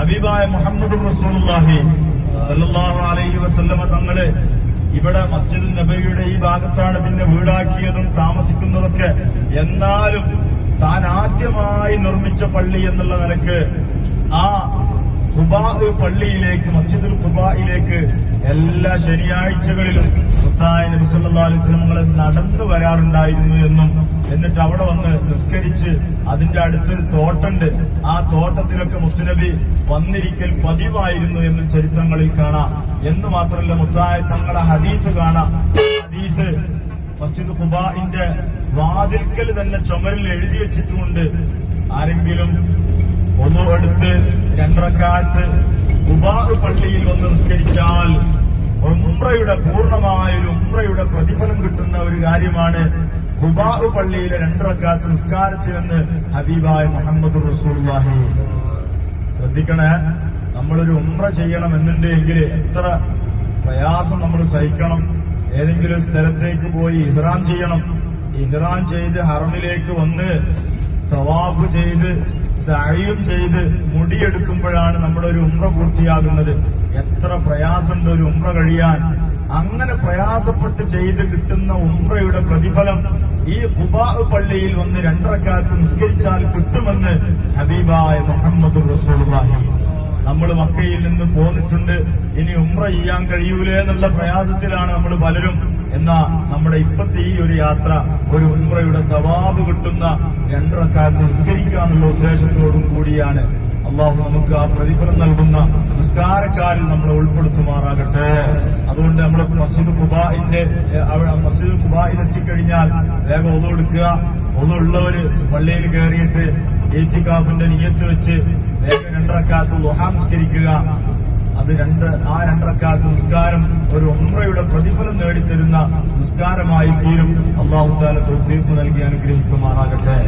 ഹബീബായ മുഹമ്മദ് റസൂലുള്ളാഹി സല്ലല്ലാഹു അലൈഹി വസല്ലമ തങ്ങൾ ഇവിടെ മസ്ജിദ് നബിയുടെ ഈ ഭാഗത്താണ് പിന്നെ വീടാക്കിയതും താമസിക്കുന്നതൊക്കെ എന്നാലും താൻ ആദ്യമായി നിർമ്മിച്ച പള്ളി എന്നുള്ള നിലയ്ക്ക് ആ പള്ളിയിലേക്ക് മസ്ജിദുൽ ഖുബായിലേക്ക് എല്ലാ ശനിയാഴ്ചകളിലും മുത്തായ നബി സല്ലല്ലാഹു അലൈഹി വസല്ലം നടന്നു വരാറുണ്ടായിരുന്നു എന്നും എന്നിട്ട് അവിടെ വന്ന് നിസ്കരിച്ച് അതിന്റെ അടുത്തൊരു തോട്ടുണ്ട്. ആ തോട്ടത്തിലൊക്കെ മുത്തുനബി വന്നിരിക്കൽ പതിവായിരുന്നു എന്നും ചരിത്രങ്ങളിൽ കാണാം. എന്ന് മാത്രമല്ല മുത്തായ തങ്ങളെ ഹദീസ് കാണാം. ഹദീസ് മസ്ജിദ് ഖുബായിന്റെ വാതിൽക്കൽ തന്നെ ചുമരിൽ എഴുതി വെച്ചിട്ടുമുണ്ട്. ആരെങ്കിലും ഒന്നു എടുത്ത് രണ്ടരക്കാലത്ത് ഖുബാ പള്ളിയിൽ വന്ന് നിസ്കരിച്ചാൽ ഉംറയുടെ പൂർണമായ ഒരു ഉംറയുടെ പ്രതിഫലം കിട്ടുന്ന ഒരു കാര്യമാണ് ഖുബാ പള്ളിയിലെ രണ്ടരക്കാലത്ത് നിസ്കാരത്തിലെന്ന് ഹബീബായ മുഹമ്മദ് റസൂലുള്ളാഹി. ശ്രദ്ധിക്കണേ നമ്മളൊരു ഉംറ ചെയ്യണം എന്നുണ്ടെങ്കിൽ എത്ര പ്രയാസം നമ്മൾ സഹിക്കണം. ഏതെങ്കിലും സ്ഥലത്തേക്ക് പോയി ഇഹ്റാം ചെയ്യണം. ഇഹ്റാം ചെയ്ത് ഹറമിലേക്ക് വന്ന് തവാഫ് ചെയ്ത് സഹയും ചെയ്ത് മുടിയെടുക്കുമ്പോഴാണ് നമ്മുടെ ഒരു ഉമ്ര പൂർത്തിയാകുന്നത്. എത്ര പ്രയാസമുണ്ട് ഒരു ഉമ്ര കഴിയാൻ. അങ്ങനെ പ്രയാസപ്പെട്ട് ചെയ്ത് കിട്ടുന്ന ഉമ്രയുടെ പ്രതിഫലം ഈ കുബാ പള്ളിയിൽ വന്ന് രണ്ടരക്കാലത്ത് നിസ്കരിച്ചാൽ കിട്ടുമെന്ന് ഹബീബായ മുഹമ്മദ് റസൂലുള്ളാഹി. നമ്മൾ മക്കയിൽ നിന്ന് പോന്നിട്ടുണ്ട്. ഇനി ഉമ്ര ചെയ്യാൻ കഴിയൂലേ എന്നുള്ള പ്രയാസത്തിലാണ് നമ്മൾ പലരും. എന്നാ നമ്മുടെ ഇപ്പത്തെ ഈ ഒരു യാത്ര ഒരു ഉമ്രയുടെ സവാബ് കിട്ടുന്ന രണ്ടറക്കാലത്ത് നിസ്കരിക്കാനുള്ള ഉദ്ദേശത്തോടും കൂടിയാണ്. അള്ളാഹു നമുക്ക് ആ പ്രതിഫലം നൽകുന്ന നിസ്കാരക്കാരിൽ നമ്മളെ ഉൾപ്പെടുത്തുമാറാകട്ടെ. അതുകൊണ്ട് നമ്മൾ മസ്ജിദ് അവിടെ മസ്ജിദ് ഖുബായിൽ എത്തിക്കഴിഞ്ഞാൽ വേഗം ഒതു എടുക്കുക ഒന്നുള്ളവര് പള്ളിയിൽ കയറിയിട്ട് ഏറ്റിക്കാഫിന്റെ നിയത്ത് വെച്ച് വേഗം രണ്ടറക്കാലത്ത് ലുഹാംസ്കരിക്കുക അത് രണ്ട് ആ രണ്ടരക്കാലത്ത് നിസ്കാരം ഒരു ഒമ്രയുടെ പ്രതിഫലം നേടിത്തരുന്ന നിസ്കാരമായി തീരും അള്ളാഹു താല തൗഫീഖ് നൽകി അനുഗ്രഹിക്കുമാറാകട്ടെ.